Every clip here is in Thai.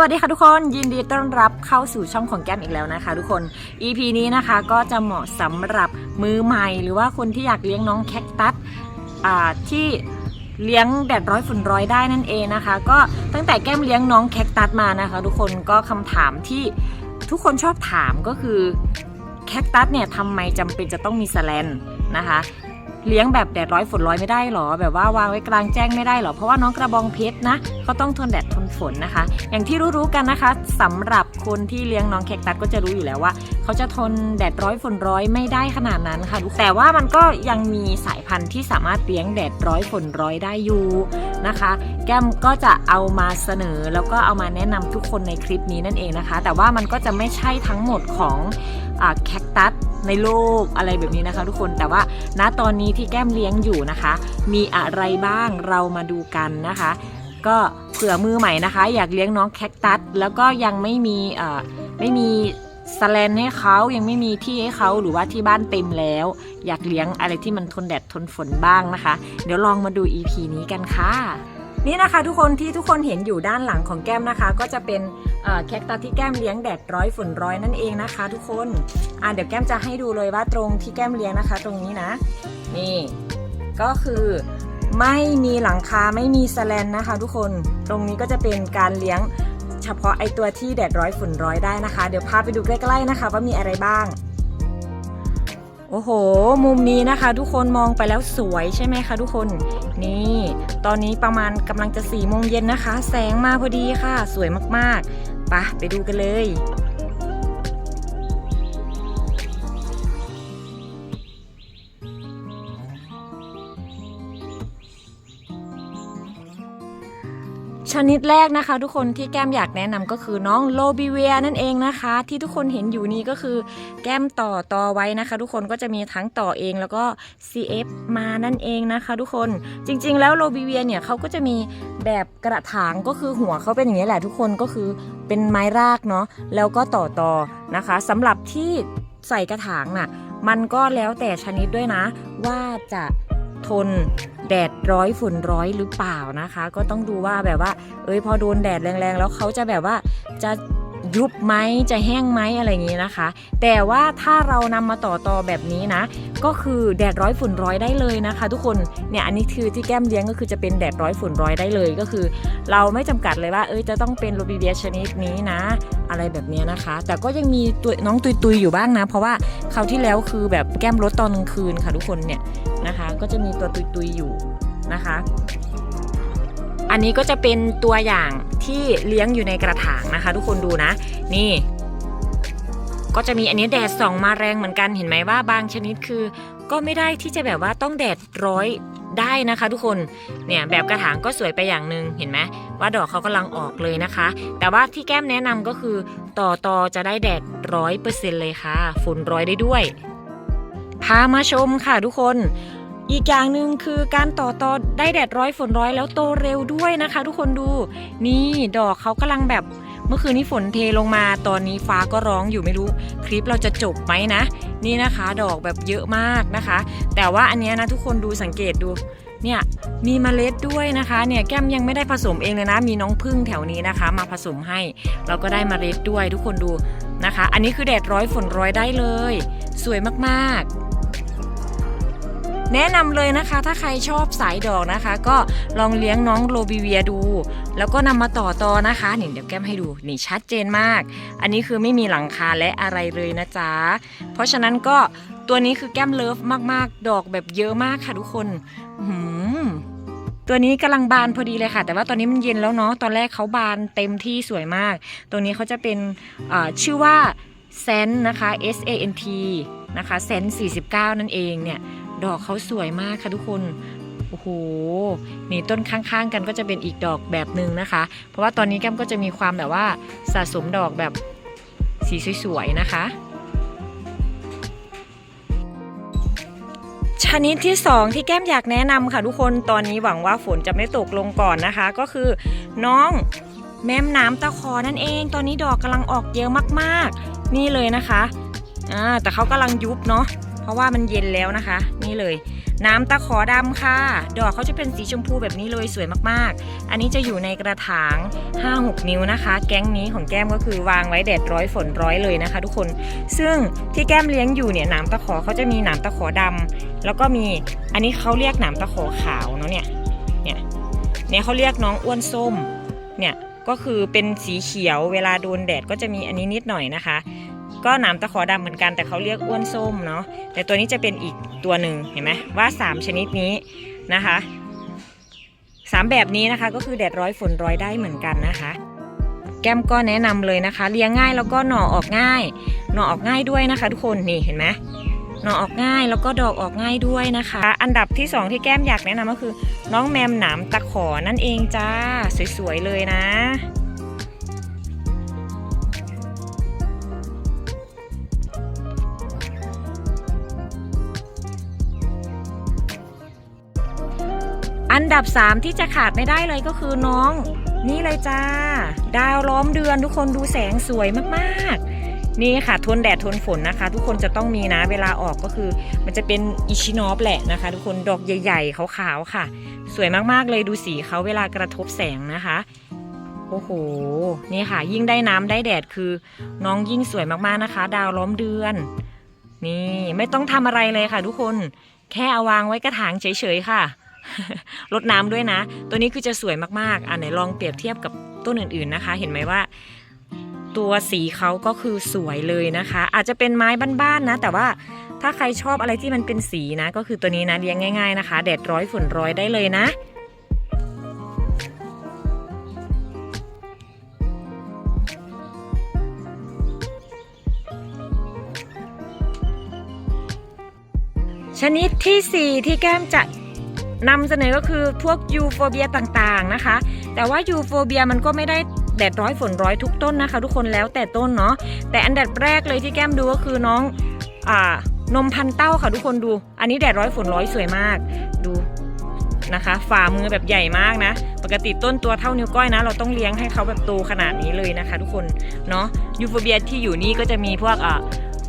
วัสดีค่ะทุกคนยินดีต้อนรับเข้าสู่ช่องของแก้มอีกแล้วนะคะ ทุกคน EP นี้นะคะก็จะเหมาะสำหรับมือใหม่ หรือว่าคนที่อยากเลี้ยงน้องแคคตัสที่เลี้ยงแดดร้อยฝนร้อยได้นั่นเองนะคะ ก็ตั้งแต่แก้มเลี้ยงน้องแคคตัสมานะคะ ทุกคนก็คำถามที่ทุกคนชอบถามก็คือแคคตัสเนี่ยทำไมจำเป็นจะต้องมีแสแลนนะคะ เลี้ยงแบบแดดร้อยฝนร้อยไม่ได้หรอ แบบว่าวางไว้กลางแจ้งไม่ได้หรอ เพราะว่าน้องกระบองเพชรนะเขาต้องทนแดดทนฝนนะคะ อย่างที่รู้ๆกันนะคะสำหรับคนที่เลี้ยงน้องแคคตัสก็จะรู้อยู่แล้วว่าเขาจะทนแดดร้อยฝนร้อยไม่ได้ขนาดนั้นค่ะแต่ว่ามันก็ยังมีสายพันธุ์ที่สามารถเลี้ยงแดดร้อยฝนร้อยได้อยู่นะคะ แก้มก็จะเอามาเสนอแล้วก็เอามาแนะนำทุกคนในคลิปนี้นั่นเองนะคะ แต่ว่ามันก็จะไม่ใช่ทั้งหมดของ แคคตัสในโลกอะไรแบบนี้นะคะ ทุกคนแต่ว่าณตอนนี้ที่แก้มเลี้ยงอยู่นะคะ มีอะไรบ้างเรามาดูกันนะคะ ก็เผื่อมือใหม่นะคะ อยากเลี้ยงน้องแคคตัสแล้วก็ยังไม่มีไม่มีสแลนให้เขายังไม่มีที่ให้เขาหรือว่าที่บ้านเต็มแล้ว อยากเลี้ยงอะไรที่มันทนแดดทนฝนบ้างนะคะ เดี๋ยวลองมาดู EP นี้กันค่ะ นี่นะคะทุกคนที่ทุกคนเห็นอยู่ด้านหลังของแก้มนะคะ ก็จะเป็นแคคตัสที่แก้มเลี้ยงแดดร้อยฝนร้อยนั่นเองนะคะ ทุกคนอ่าเดี๋ยวแก้มจะให้ดูเลยว่าตรงที่แก้มเลี้ยงนะคะ ตรงนี้นะ นี่ ก็คือไม่มีหลังคาไม่มีสแลนนะคะ ทุกคนตรงนี้ก็จะเป็นการเลี้ยงเฉพาะไอตัวที่แดดร้อยฝนร้อยได้นะคะ เดี๋ยวพาไปดูใกล้ๆนะคะ ว่ามีอะไรบ้าง โอ้โห มุมนี้นะคะ ทุกคนมองไปแล้วสวยใช่ไหมคะทุกคน นี่ ตอนนี้ประมาณกำลังจะสี่โมงเย็นนะคะ แสงมาพอดีค่ะ สวยมากๆไปะไปดูกันเลย นิดแรกนะคะ ทุกคนที่แก้มอยากแนะนำก็คือน้องโลบิเวียนั่นเองนะคะ ที่ทุกคนเห็นอยู่นี้ก็คือแก้มต่อต่อไว้นะคะ ทุกคนก็จะมีทั้งต่อเองแล้วก็ CF มานั่นเองนะคะ ทุกคนจริง ๆ แล้วโลบิเวียเนี่ยเขาก็จะมีแบบกระถางก็คือหัวเขาเป็นอย่างนี้แหละทุกคนก็คือเป็นไม้รากเนาะแล้วก็ต่อต่อนะคะสำหรับที่ใส่กระถางน่ะมันก็แล้วแต่ชนิดด้วยนะ ว่าจะทน แดดร้อยฝุ่นร้อยหรือเปล่านะคะ ก็ต้องดูว่าแบบว่า เอ้ยพอโดนแดดแรงๆ แล้วเขาจะแบบว่าจะยุบไหมจะแห้งไหมอะไรอย่างนี้นะคะ แต่ว่าถ้าเรานำมาต่อต่อแบบนี้นะ ก็คือแดดร้อยฝุ่นร้อยได้เลยนะคะ ทุกคนเนี่ยอันนี้คือที่แก้มเลี้ยงก็คือจะเป็นแดดร้อยฝุ่นร้อยได้เลยก็คือ เราไม่จำกัดเลยว่าเอ้ยจะต้องเป็นโรบิเบียชนิดนี้นะ อะไรแบบนี้นะคะ แต่ก็ยังมีตัวน้องตุยๆอยู่บ้างนะ เพราะว่าคราวที่แล้วคือแบบแก้มลดตอนกลางคืนค่ะทุกคนเนี่ย ก็จะมีตัวตุยๆอยู่นะคะ อันนี้ก็จะเป็นตัวอย่างที่เลี้ยงอยู่ในกระถางนะคะ ทุกคนดูนะ นี่ ก็จะมีอันนี้แดดส่องมาแรงเหมือนกันเห็นไหมว่าบางชนิดคือ ก็ไม่ได้ที่จะแบบว่าต้องแดดร้อยได้นะคะทุกคนเนี่ยแบบกระถางก็สวยไปอย่างหนึ่งเห็นไหมว่าดอกเขากำลังออกเลยนะคะ แต่ว่าที่แก้มแนะนำก็คือต่อต่อจะได้แดดร้อยเปอร์เซ็นต์เลยค่ะ ฝนร้อยได้ด้วย พามาชมค่ะทุกคน อีกอย่างหนึ่งคือการต่อต่อได้แดดร้อยฝนร้อยแล้วโตเร็วด้วยนะคะ ทุกคนดู นี่ดอกเขากำลังแบบเมื่อคืนนี้ฝนเทลงมาตอนนี้ฟ้าก็ร้องอยู่ไม่รู้ คลิปเราจะจบไหมนะ นี่นะคะ ดอกแบบเยอะมากนะคะ แต่ว่าอันนี้นะทุกคนดูสังเกตดูเนี่ยมีเมล็ดด้วยนะคะเนี่ยแก้มยังไม่ได้ผสมเองเลยนะ มีน้องพึ่งแถวนี้นะคะ มาผสมให้ เราก็ได้เมล็ดด้วยทุกคนดูนะคะ อันนี้คือแดดร้อยฝนร้อยได้เลย สวยมากๆ แนะนำเลยนะคะ ถ้าใครชอบสายดอกนะคะ ก็ลองเลี้ยงน้องโรบิเวียดู แล้วก็นำมาต่อตอนะคะนี่เดี๋ยวแก้มให้ดูนี่ชัดเจนมาก อันนี้คือไม่มีหลังคาและอะไรเลยนะจ๊ะ เพราะฉะนั้นก็ตัวนี้คือแก้มเลิฟมากๆ ดอกแบบเยอะมากค่ะทุกคนหือตัวนี้กำลังบานพอดีเลยค่ะ แต่ว่าตอนนี้มันเย็นแล้วเนาะตอนแรกเขาบานเต็มที่สวยมาก ตัวนี้เขาจะเป็นชื่อว่าแซนนะคะ S A N T นะคะแซน49 นั่นเองเนี่ย ดอกเขาสวยมากค่ะทุกคนโอ้โหนี่ต้นข้างๆ กันก็จะเป็นอีกดอกแบบหนึ่งนะคะ เพราะว่าตอนนี้แก้มก็จะมีความแบบว่าสะสมดอกแบบสีสวยๆนะคะชนิดที่ 2 ที่แก้มอยากแนะนำค่ะทุกคนตอนนี้หวังว่าฝนจะไม่ตกลงก่อนนะคะ ก็คือน้องแม่มน้ำตะคอนั่นเอง ตอนนี้ดอกกำลังออกเยอะมากๆ นี่เลยนะคะอ่าแต่เขากำลังยุบเนาะ เพราะว่ามันเย็นแล้วนะคะ นี่เลย น้ำตะขอดำค่ะ ดอกเขาจะเป็นสีชมพูแบบนี้เลยสวยมากๆ อันนี้จะอยู่ในกระถาง 5-6 นิ้วนะคะ แก๊งนี้ของแก้มก็คือวางไว้แดดร้อยฝนร้อยเลยนะคะ ทุกคน ซึ่งที่แก้มเลี้ยงอยู่เนี่ยหนามตะขอเขาจะมีหนามตะขอดำแล้วก็มีอันนี้เขาเรียกหนามตะขอขาวเนาะเนี่ย เนี่ยเนี่ยเขาเรียกน้องอ้วนส้ม เนี่ยก็คือเป็นสีเขียวเวลาโดนแดดก็จะมีอันนี้นิดหน่อยนะคะ ก็หนามตะขอดำเหมือนกันแต่เขาเรียกอ้วนส้มเนาะแต่ตัวนี้จะเป็นอีกตัวหนึ่งเห็นไหมว่า 3 ชนิดนี้นะคะสามแบบนี้นะคะก็คือแดดร้อยฝนร้อยได้เหมือนกันนะคะ แก้มก็แนะนำเลยนะคะ เลี้ยงง่ายแล้วก็หน่อออกง่าย หน่อออกง่ายด้วยนะคะ ทุกคนนี่เห็นไหมหน่อออกง่ายแล้วก็ดอกออกง่ายด้วยนะคะ อันดับที่สองที่แก้มอยากแนะนำก็คือ น้องแมมหนามตะขอนั่นเองจ้าสวยๆเลยนะ อันดับ 3 ที่จะขาดไม่ได้เลยก็คือน้อง นี่เลยจ้า ดาวล้อมเดือนทุกคนดูแสงสวยมากๆ นี่ค่ะทนแดดทนฝนนะคะ ทุกคนจะต้องมีนะเวลาออกก็คือ มันจะเป็นอิชินอฟแหละนะคะ ทุกคนดอกใหญ่ๆขาวๆค่ะ สวยมากๆเลยดูสีเขาเวลากระทบแสงนะคะโอ้โห นี่ค่ะ ยิ่งได้น้ำได้แดดคือน้องยิ่งสวยมากๆนะคะ ดาวล้อมเดือน นี่ไม่ต้องทำอะไรเลยค่ะ ทุกคน แค่เอาวางไว้กระถางเฉยๆค่ะ ลดน้ำด้วยนะ ตัวนี้คือจะสวยมากๆ อะไหนลองเปรียบเทียบกับต้นอื่นๆนะคะ เห็นไหมว่า ตัวสีเขาก็คือสวยเลยนะคะ อาจจะเป็นไม้บ้านๆนะ แต่ว่าถ้าใครชอบอะไรที่มันเป็นสีนะ ก็คือตัวนี้นะเลี้ยงง่าย ๆนะคะ แดดร้อยฝนร้อยได้เลยนะชนิดที่ 4 ที่แก้มจะ นำเสนอก็คือพวกยูโฟเบียต่างๆนะคะ แต่ว่ายูโฟเบียมันก็ไม่ได้แดดร้อยฝนร้อยทุกต้นนะคะ ทุกคนแล้วแต่ต้นเนาะแต่อันดับแรกเลยที่แก้มดูก็คือน้องอ่านมพันเต้าค่ะทุกคนดู อันนี้แดดร้อยฝนร้อยสวยมากดูนะคะ ฝ่ามือแบบใหญ่มากนะ ปกติต้นตัวเท่านิ้วก้อยนะ เราต้องเลี้ยงให้เขาแบบโตขนาดนี้เลยนะคะ ทุกคนเนาะยูโฟเบียที่อยู่นี่ก็จะมีพวกอ่า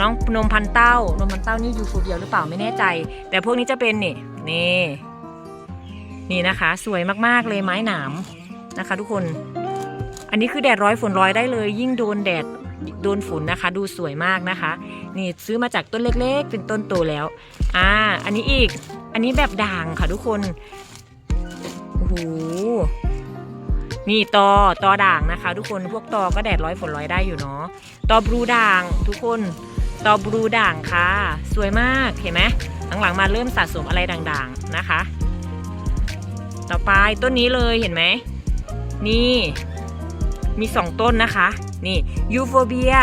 น้องนมพันเต้านมพันเต้านี่ยูโฟเบียหรือเปล่าไม่แน่ใจ แต่พวกนี้จะเป็นนี่นี่ นี่นะคะ สวยมากๆเลยไม้หนามนะคะ ทุกคน อันนี้คือแดดร้อยฝนร้อยได้เลย ยิ่งโดนแดดโดนฝนนะคะ ดูสวยมากนะคะ นี่ซื้อมาจากต้นเล็ก ๆ เป็นต้นโตแล้ว อ่า อันนี้อีก อันนี้แบบด่างค่ะทุกคนโอ้โหนี่ตอตอด่างนะคะ ทุกคนพวกตอก็แดดร้อยฝนร้อยได้อยู่เนาะตอบลูด่าง ทุกคนตอบลูด่างค่ะ สวยมากเห็นไหมหลังๆมาเริ่มสะสมอะไรด่างๆนะคะ ต่อไปต้นนี้เลยเห็นไหม นี่ มีสองต้นนะคะ นี่ยูโฟเบีย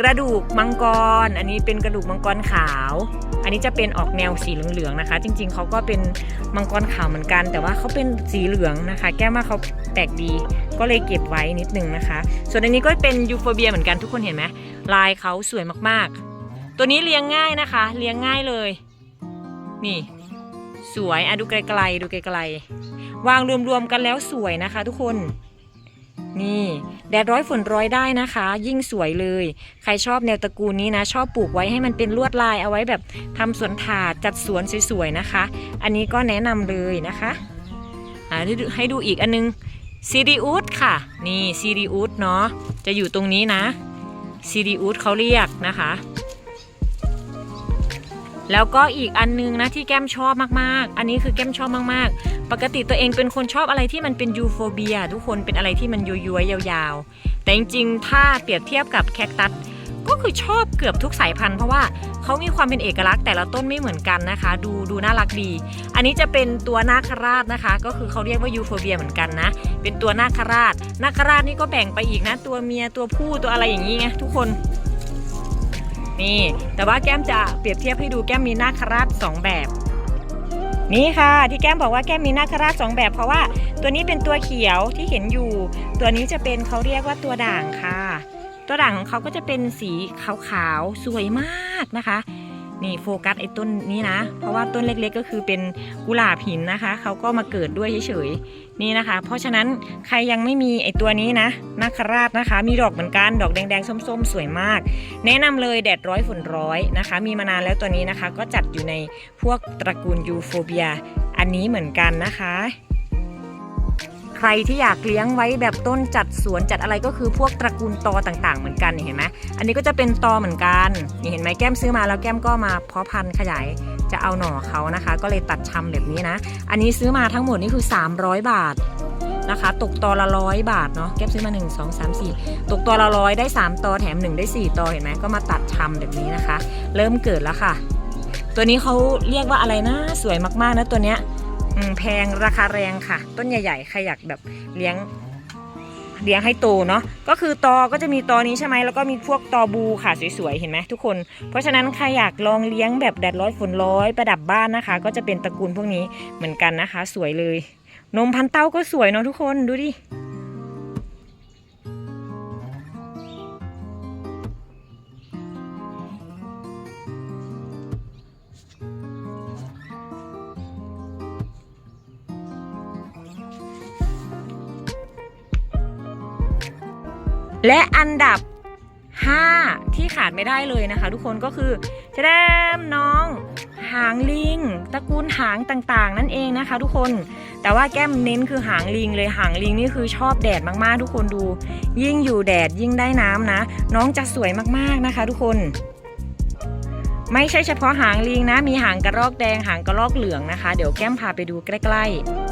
กระดูกมังกร อันนี้เป็นกระดูกมังกรขาว อันนี้จะเป็นออกแนวสีเหลืองๆนะคะ จริงๆเขาก็เป็นมังกรขาวเหมือนกัน แต่ว่าเขาเป็นสีเหลืองนะคะ แก้มว่าเขาแปลกดีก็เลยเก็บไว้นิดนึงนะคะ ส่วนอันนี้ก็เป็นยูโฟเบียเหมือนกันทุกคนเห็นไหมลายเขาสวยมากๆ ตัวนี้เลี้ยงง่ายนะคะ เลี้ยงง่ายเลย นี่ สวยอะดูไกลๆดูไกลๆ วางรวมๆกันแล้วสวยนะคะทุกคน นี่แดดร้อยฝนร้อยได้นะคะ ยิ่งสวยเลย ใครชอบแนวตระกูลนี้นะ ชอบปลูกไว้ให้มันเป็นลวดลายเอาไว้แบบทำสวนถาดจัดสวนสวยๆนะคะ อันนี้ก็แนะนำเลยนะคะอ่าให้ดูให้ดูอีกอันนึงซีรีอุสค่ะ นี่ซีรีอุสเนาะจะอยู่ตรงนี้นะซีรีอุสเขาเรียกนะคะ แล้วก็อีกอันนึงนะที่แก้มชอบมากๆ อันนี้คือแก้มชอบมากๆ ปกติตัวเองเป็นคนชอบอะไรที่มันเป็นยูโฟเบียทุกคนเป็นอะไรที่มันย้วยๆยาวๆ แต่จริงๆ ถ้าเปรียบเทียบกับแคคตัสก็คือชอบเกือบทุกสายพันธุ์เพราะว่าเขามีความเป็นเอกลักษณ์แต่ละต้นไม่เหมือนกันนะคะ ดูดูน่ารักดี อันนี้จะเป็นตัวนาคราชนะคะ ก็คือเขาเรียกว่ายูโฟเบียเหมือนกันนะ เป็นตัวนาคราชนาคราชนี่ก็แบ่งไปอีกนะ ตัวเมียตัวผู้ตัวอะไรอย่างนี้ไงทุกคน นี่ แต่ว่าแก้มจะเปรียบเทียบให้ดูแก้มมีนาคราชสองแบบ นี่ค่ะ ที่แก้มบอกว่าแก้มมีนาคราชสองแบบ เพราะว่าตัวนี้เป็นตัวเขียวที่เห็นอยู่ ตัวนี้จะเป็นเขาเรียกว่าตัวด่างค่ะ ตัวด่างของเขาก็จะเป็นสีขาวๆสวยมากนะคะ นี่โฟกัสไอ้ต้นนี้นะ เพราะว่าต้นเล็กๆ ก็คือเป็นกุหลาบหินนะคะ เขาก็มาเกิดด้วยเฉยๆ นี่นะคะ เพราะฉะนั้นใครยังไม่มีไอ้ตัวนี้นะนาคราชนะคะ มีดอกเหมือนกัน ดอกแดงๆ ส้มๆ สวยมาก แนะนำเลยแดดร้อยฝนร้อยนะคะ มีมานานแล้วตัวนี้นะคะ ก็จัดอยู่ในพวกตระกูลยูโฟเบีย อันนี้เหมือนกันนะคะ ใครที่อยากเลี้ยงไว้แบบต้นจัดสวนจัดอะไรก็คือพวกตระกูลตอต่างๆ เหมือนกันเห็นไหมอันนี้ก็จะเป็นตอเหมือนกันนี่เห็นไหมแก้มซื้อมาแล้วแก้มก็มาเพาะพันธุ์ขยายจะเอาหน่อเขานะคะ ก็เลยตัดชำแบบนี้นะ อันนี้ซื้อมาทั้งหมดนี่คือ 300 บาทนะคะ ตกตอละร้อยบาทเนาะแก้มซื้อมา 1 2 3 4 ตกตอละร้อยได้ 3 ตอแถม 1 ได้ 4 ตอเห็นไหมก็มาตัดชำแบบนี้นะคะ เริ่มเกิดแล้วค่ะ ตัวนี้เขาเรียกว่าอะไรนะสวยมากๆนะตัวเนี้ย แพงราคาแรงค่ะ ต้นใหญ่ๆใครอยากแบบเลี้ยงเลี้ยงให้โตเนาะก็คือตอก็จะมีตอนี้ใช่ไหมแล้วก็มีพวกตอบูค่ะสวยๆเห็นไหมทุกคน เพราะฉะนั้นใครอยากลองเลี้ยงแบบแดดร้อยฝนร้อยประดับบ้านนะคะ ก็จะเป็นตระกูลพวกนี้เหมือนกันนะคะ สวยเลย นมพันเต้าก็สวยเนาะทุกคนดูดิ และอันดับ 5 ที่ขาดไม่ได้เลยนะคะ ทุกคนก็คือจะแดมน้องหางลิงตระกูลหางต่างๆ นั่นเองนะคะ ทุกคนแต่ว่าแก้มเน้นคือหางลิงเลยหางลิงนี่คือชอบแดดมากๆ ทุกคนดู ยิ่งอยู่แดดยิ่งได้น้ำนะ น้องจะสวยมากๆนะคะ ทุกคน ไม่ใช่เฉพาะหางลิงนะ มีหางกระรอกแดงหางกระรอกเหลืองนะคะ เดี๋ยวแก้มพาไปดูใกล้ ๆ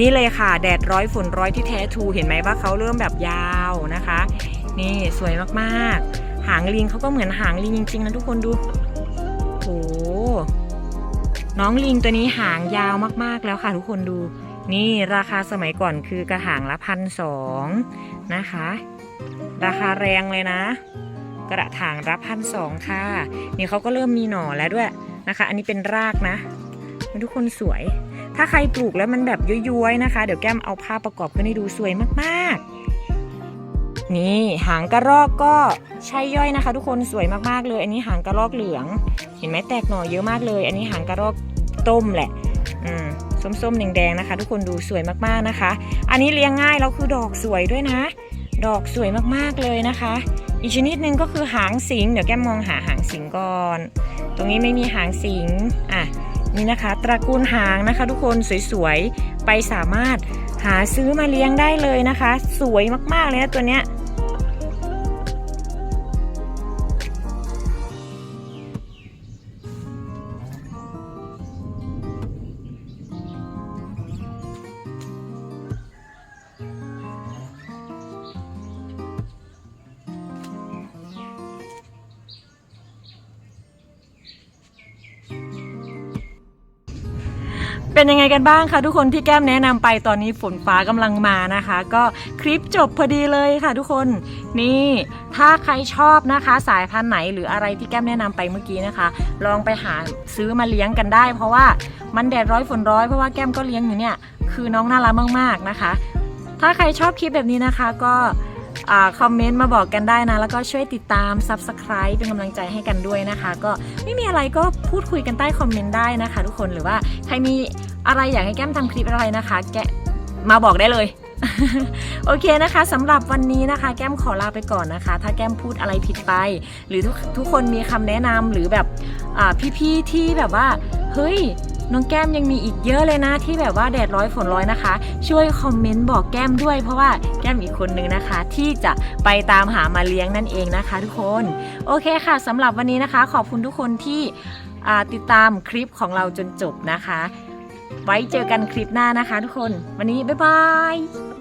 นี่เลยค่ะ แดดร้อยฝนร้อยที่แท้ทูเห็นไหมว่าเขาเริ่มแบบยาวนะคะ นี่สวยมากๆ หางลิงเขาก็เหมือนหางลิงจริงๆนะทุกคนดูโหน้องลิงตัวนี้หางยาวมากๆแล้วค่ะ ทุกคนดู นี่ราคาสมัยก่อนคือกระถางละพันสองนะคะ ราคาแรงเลยนะ กระถางละพันสองค่ะ นี่เขาก็เริ่มมีหน่อแล้วด้วยนะคะ อันนี้เป็นรากนะ ทุกคนสวย ถ้าใครปลูกแล้วมันแบบย้อยๆนะคะ เดี๋ยวแก้มเอาภาพประกอบขึ้นให้ดูสวยมากๆ นี่หางกระรอกก็ใช่ย่อยนะคะ ทุกคนสวยมากๆเลย อันนี้หางกระรอกเหลือง เห็นไหมแตกหน่อเยอะมากเลย อันนี้หางกระรอกต้มแหละ อืมส้มๆแดงๆนะคะ ทุกคนดูสวยมากๆนะคะ อันนี้เลี้ยงง่ายแล้วคือดอกสวยด้วยนะ ดอกสวยมากๆเลยนะคะ อีกชนิดหนึ่งก็คือหางสิง เดี๋ยวแก้มมองหาหางสิงก่อน ตรงนี้ไม่มีหางสิง อะ นี่นะคะ ตระกูลหางนะคะ ทุกคนสวยๆ ไปสามารถหาซื้อมาเลี้ยงได้เลยนะคะ สวยมากๆเลยนะตัวเนี้ย เป็นยังไงกันบ้างคะทุกคนที่แก้มแนะนำไปตอนนี้ฝนฟ้ากำลังมานะคะ ก็คลิปจบพอดีเลยค่ะทุกคนนี่ถ้าใครชอบนะคะ สายพันธุ์ไหนหรืออะไรที่แก้มแนะนำไปเมื่อกี้นะคะ ลองไปหาซื้อมาเลี้ยงกันได้ เพราะว่ามันแดดร้อยฝนร้อยเพราะว่าแก้มก็เลี้ยงอยู่เนี่ยคือน้องน่ารักมากๆนะคะ ถ้าใครชอบคลิปแบบนี้นะคะก็อคอมเมนต์มาบอกกันได้นะ แล้วก็ช่วยติดตาม Subscribe เป็นกำลังใจให้กันด้วยนะคะ ก็ไม่มีอะไรก็ พูดคุยกันใต้คอมเมนต์ได้นะคะ ทุกคนหรือว่าใครมีอะไรอยากให้แก้มทำคลิปอะไรนะคะ แกะมาบอกได้เลยโอเคนะคะสำหรับวันนี้นะคะ แก้มขอลาไปก่อนนะคะ ถ้าแก้มพูดอะไรผิดไป หรือทุกทุกคนมีคำแนะนำหรือแบบอ่าพี่ๆที่แบบว่า เฮ้ยน้องแก้มยังมีอีกเยอะเลยนะ ที่แบบว่าแดดร้อยฝนร้อยนะคะ ช่วยคอมเมนต์บอกแก้มด้วย เพราะว่าแก้มอีกคนนึงนะคะ ที่จะไปตามหามาเลี้ยงนั่นเองนะคะ ทุกคน โอเคค่ะสำหรับวันนี้นะคะ ขอบคุณทุกคนที่ ติดตามคลิปของเราจนจบนะคะ ไว้เจอกันคลิปหน้านะคะทุกคน วันนี้บ๊ายบาย